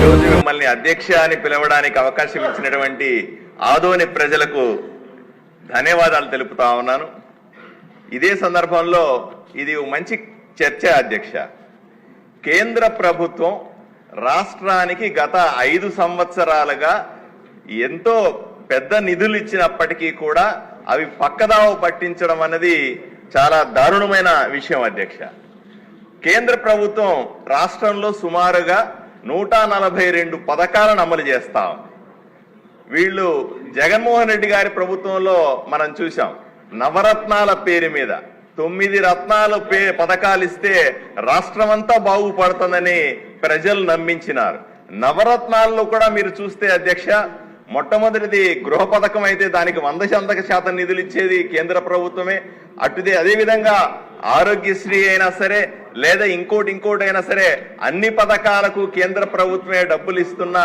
ఈరోజు మిమ్మల్ని అధ్యక్ష అని పిలవడానికి అవకాశం ఇచ్చినటువంటి ఆదోని ప్రజలకు ధన్యవాదాలు తెలుపుతా ఉన్నాను. ఇదే సందర్భంలో ఇది ఒక మంచి చర్చ అధ్యక్ష. కేంద్ర ప్రభుత్వం రాష్ట్రానికి గత ఐదు సంవత్సరాలుగా ఎంతో పెద్ద నిధులు ఇచ్చినప్పటికీ కూడా అవి పక్కదావ పట్టించడం అన్నది చాలా దారుణమైన విషయం అధ్యక్ష. కేంద్ర ప్రభుత్వం రాష్ట్రంలో సుమారుగా నూట నలభై రెండు పథకాలను అమలు చేస్తాం. వీళ్ళు జగన్మోహన్ రెడ్డి గారి ప్రభుత్వంలో మనం చూసాం నవరత్నాల పేరు మీద తొమ్మిది రత్నాలు పే పథకాలు ఇస్తే రాష్ట్రమంతా బాగుపడుతుందని ప్రజలు నమ్మించినారు. నవరత్నాల్లో కూడా మీరు చూస్తే అధ్యక్ష మొట్టమొదటిది గృహ పథకం అయితే దానికి వంద శాతం శాతం నిధులు ఇచ్చేది కేంద్ర ప్రభుత్వమే. అటుదే అదే విధంగా ఆరోగ్యశ్రీ అయినా సరే లేదా ఇంకోటి ఇంకోటి అయినా సరే అన్ని పథకాలకు కేంద్ర ప్రభుత్వమే డబ్బులు ఇస్తున్నా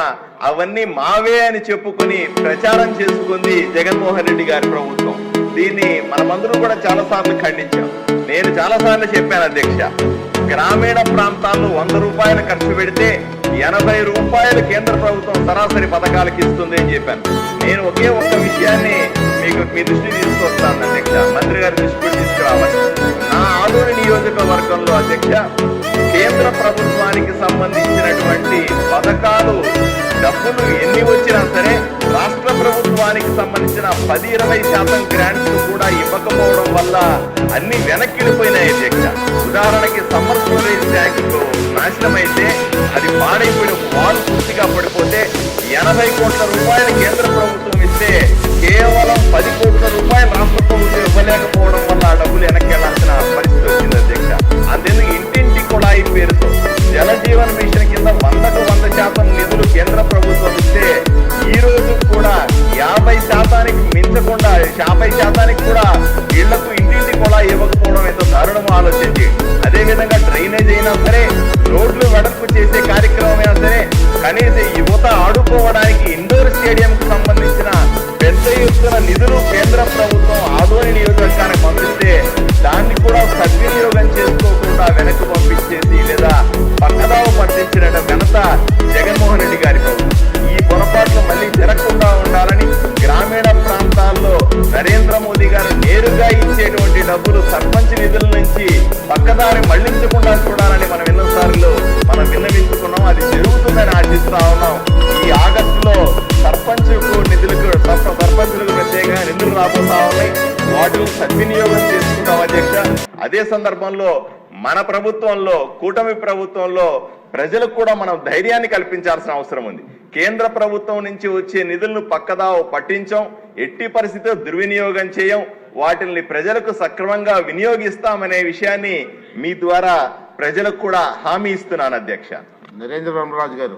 అవన్నీ మావే అని చెప్పుకొని ప్రచారం చేసుకుంది జగన్మోహన్ రెడ్డి గారి ప్రభుత్వం. దీన్ని మనమందరూ కూడా చాలా సార్లు ఖండించాం. నేను చాలా సార్లు చెప్పాను అధ్యక్ష గ్రామీణ ప్రాంతాల్లో వంద రూపాయలు ఖర్చు పెడితే ఎనభై రూపాయలు కేంద్ర ప్రభుత్వం సరాసరి పథకాలకు ఇస్తుంది అని చెప్పాను. నేను ఒకే ఒక్క విషయాన్ని మీకు మీ దృష్టి తీసుకొస్తాను అధ్యక్ష. మంత్రి గారి దృష్టికి తీసుకురావాలి. నా ఆదోని నియోజకవర్గంలో అధ్యక్ష కేంద్ర ప్రభుత్వానికి సంబంధించినటువంటి పథకాలు డబ్బులు ఎన్ని వచ్చినా సరే రాష్ట్ర ప్రభుత్వానికి సంబంధించిన పది ఇరవై శాతం గ్రాంట్స్ కూడా ఇవ్వకపోవడం వల్ల అన్ని వెనక్కిడిపోయినాయి అధ్యక్ష. ఉదాహరణకి సమ్మర్ స్టోరేజ్ ట్యాంకులు నాశనమైతే పూర్తిగా పడిపోతే ఎనభై కోట్ల రూపాయలు కేంద్ర ప్రభుత్వం ఇస్తే కేవలం పది కోట్ల రూపాయలు రాష్ట్ర ప్రభుత్వం ఇవ్వలేకపోవడం వల్ల ఆ డబ్బులు వెనక్కి వెళ్ళాల్సిన పరిస్థితి వచ్చింది అధ్యక్ష. అంతేందుకు ఇంటింటి కుళాయి పేరుతో జల జీవన్ మిషన్ కింద వందకు వంద శాతం నిధులు కేంద్ర ప్రభుత్వం ఇస్తే ఈ రోజు కూడా యాభై శాతానికి మించకుండా యాభై శాతానికి కూడా ఇళ్ళకు ఇంటింటి కుళాయి ఇవ్వకపోవడం ఎంతో దారుణం ఆలోచించి అదేవిధంగా డ్రైనేజ్ అయినా సరే రోడ్లు కేంద్ర ప్రభుత్వం ఆదోని నియోజకవర్గానికి పంపిస్తే దాన్ని కూడా సద్వినియోగం చేసుకోకుండా వెనక్కి పంపించేసి లేదా పక్కదావ పట్టించిన ఘనత జగన్మోహన్ రెడ్డి గారి ఈ పొరపాట్లు మళ్ళీ జరగకుండా ఉండాలని గ్రామీణ ప్రాంతాల్లో నరేంద్ర మోదీ గారు నేరుగా ఇచ్చేటువంటి డబ్బులు సర్పంచ్ నిధుల నుంచి పక్కదారి మళ్ళించకుండా చూడాలని మనం ఎన్నోసార్లు రాబోతా ఉన్నాయి వాటిని సద్వినియోగం చేసుకుంటాం అధ్యక్ష. అదే సందర్భంలో మన ప్రభుత్వంలో కూటమి ప్రభుత్వంలో ప్రజలకు కూడా మనం ధైర్యాన్ని కల్పించాల్సిన అవసరం ఉంది. కేంద్ర ప్రభుత్వం నుంచి వచ్చే నిధులను పక్కదావ పట్టించాం ఎట్టి పరిస్థితిలో దుర్వినియోగం చేయం వాటిని ప్రజలకు సక్రమంగా వినియోగిస్తామనే విషయాన్ని మీ ద్వారా ప్రజలకు కూడా హామీ ఇస్తున్నాను అధ్యక్ష. నరేంద్ర రామరాజు గారు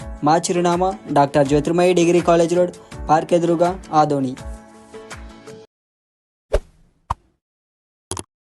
మా చిరునామా doctor Jyothirmayi degree college road park ఎదురుగా ఆదోని.